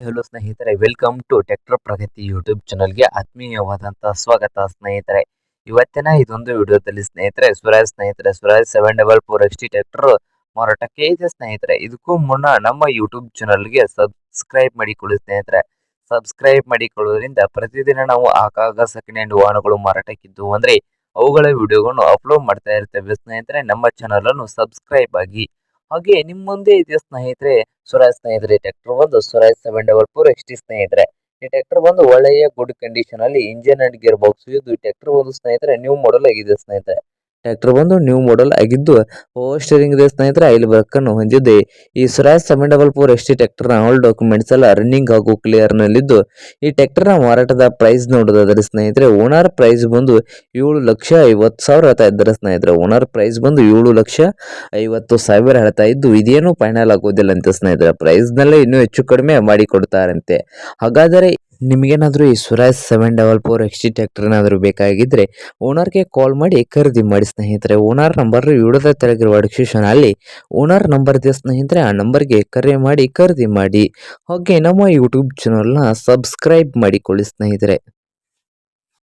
Hello ಸ್ನೇಹಿತರೆ welcome to tractor Pragati YouTube ಚಾನಲ್ಗೆ ಆತ್ಮೀಯವಾದಂತಹ ಸ್ವಾಗತ ಸ್ನೇಹಿತರೆ. ಇವತ್ತಿನ ಇದೊಂದು ವಿಡಿಯೋದಲ್ಲಿ ಸ್ನೇಹಿತರೆ ಸ್ವರಾಜ್ ಸ್ನೇಹಿತರೆ Swaraj seven double four X T tractor ಮಾರಾಟಕ್ಕೆ ಇದೆ ಸ್ನೇಹಿತರೆ. ಇದಕ್ಕೂ ಮುನ್ನ ನಮ್ಮ ಯೂಟ್ಯೂಬ್ ಚಾನಲ್ಗೆ ಸಬ್ಸ್ಕ್ರೈಬ್ ಮಾಡಿಕೊಳ್ಳಿ ಸ್ನೇಹಿತರೆ. ಸಬ್ಸ್ಕ್ರೈಬ್ ಮಾಡಿಕೊಳ್ಳೋದ್ರಿಂದ ಪ್ರತಿದಿನ ನಾವು ಆಗಾಗ ಸೆಕೆಂಡ್ ಹ್ಯಾಂಡ್ ವಾಹನಗಳು ಮಾರಾಟಕ್ಕಿದ್ದು ಅಂದ್ರೆ ಅವುಗಳ ವಿಡಿಯೋಗಳನ್ನು ಅಪ್ಲೋಡ್ ಮಾಡ್ತಾ ಇರ್ತೇವೆ ಸ್ನೇಹಿತರೆ. ನಮ್ಮ ಚಾನಲನ್ನು ಸಬ್ಸ್ಕ್ರೈಬ್ ಆಗಿ ಹಾಗೆ ನಿಮ್ಮ ಮುಂದೆ ಇದೆ ಸ್ನೇಹಿತರೆ? ಸ್ವರಾಜ್ ಸ್ನೇಹಿತರೆ, ಟ್ರ್ಯಾಕ್ಟರ್ ಬಂದು Swaraj seven double four X T ಸ್ನೇಹಿತರೆ. ಈ ಟ್ರ್ಯಾಕ್ಟರ್ ಬಂದು ಒಳ್ಳೆಯ ಗುಡ್ ಕಂಡೀಷನ್ ಅಲ್ಲಿ ಇಂಜಿನ್ ಅಂಡ್ ಗೇರ್ ಬಾಕ್ಸ್ ಇದು ಟ್ರ್ಯಾಕ್ಟರ್ ಬಂದು ಸ್ನೇಹಿತರೆ ನ್ಯೂ ಮಾಡಲ್ ಆಗಿದೆ ಸ್ನೇಹಿತರೆ. ಟ್ರ್ಯಾಕ್ಟರ್ ಬಂದು ನ್ಯೂ ಮಾಡಲ್ ಆಗಿದ್ದು ಪವರ್ ಸ್ಟೇರಿಂಗ್ ಇದೆ ಸ್ನೇಹಿತರೆ ಐಲ್ ಅನ್ನು ಹೊಂದಿದೆ. ಈ Swaraj seven double four S T ಟ್ರ್ಯಾಕ್ಟರ್ನ ಆಲ್ ಡಾಕ್ಯುಮೆಂಟ್ಸ್ ಎಲ್ಲ ರನ್ನಿಂಗ್ ಹಾಗೂ ಕ್ಲಿಯರ್ ನಲ್ಲಿದ್ದು. ಈ ಟ್ರ್ಯಾಕ್ಟರ್ನ ಮಾರಾಟದ ಪ್ರೈಸ್ ನೋಡೋದಾದ್ರೆ ಸ್ನೇಹಿತರೆ ಓನರ್ ಪ್ರೈಸ್ ಬಂದು ಏಳು ಲಕ್ಷ ಐವತ್ತು ಸಾವಿರ ಹೇಳ್ತಾ ಇದ್ದಾರೆ ಸ್ನೇಹಿತರೆ. ಓನರ್ ಪ್ರೈಸ್ ಬಂದು ಏಳು ಲಕ್ಷ ಐವತ್ತು ಸಾವಿರ ಹೇಳ್ತಾ ಇದ್ದು, ಇದೇನು ಫೈನಲ್ ಆಗೋದಿಲ್ಲ ಅಂತ ಸ್ನೇಹಿತರೆ. ಪ್ರೈಸ್ ನಲ್ಲೇ ಇನ್ನೂ ಹೆಚ್ಚು ಕಡಿಮೆ ಮಾಡಿ ಕೊಡ್ತಾರಂತೆ ಹಾಗಾದರೆ ನಿಮಗೇನಾದರೂ ಈ Swaraj seven double four X T tractor ಏನಾದರೂ ಬೇಕಾಗಿದ್ದರೆ ಓನರ್ಗೆ ಕಾಲ್ ಮಾಡಿ ಖರೀದಿ ಮಾಡಿ ಸ್ನೇಹಿತರೆ. ಓನರ್ ನಂಬರ್ ವಿಡಿಯೋದ ತೆಳಗಿರುವ ಡಿಸ್ಕ್ರಿಪ್ಷನ್ ಅಲ್ಲಿ ಓನರ್ ನಂಬರ್ ಇದೆ ಸ್ನೇಹಿತರೆ. ಆ ನಂಬರ್ಗೆ ಕರೆ ಮಾಡಿ ಖರೀದಿ ಮಾಡಿ. ಹಾಗೆ ನಮ್ಮ ಯೂಟ್ಯೂಬ್ ಚಾನಲ್ನ ಸಬ್ಸ್ಕ್ರೈಬ್ ಮಾಡಿಕೊಳ್ಳಿ ಸ್ನೇಹಿತರೆ.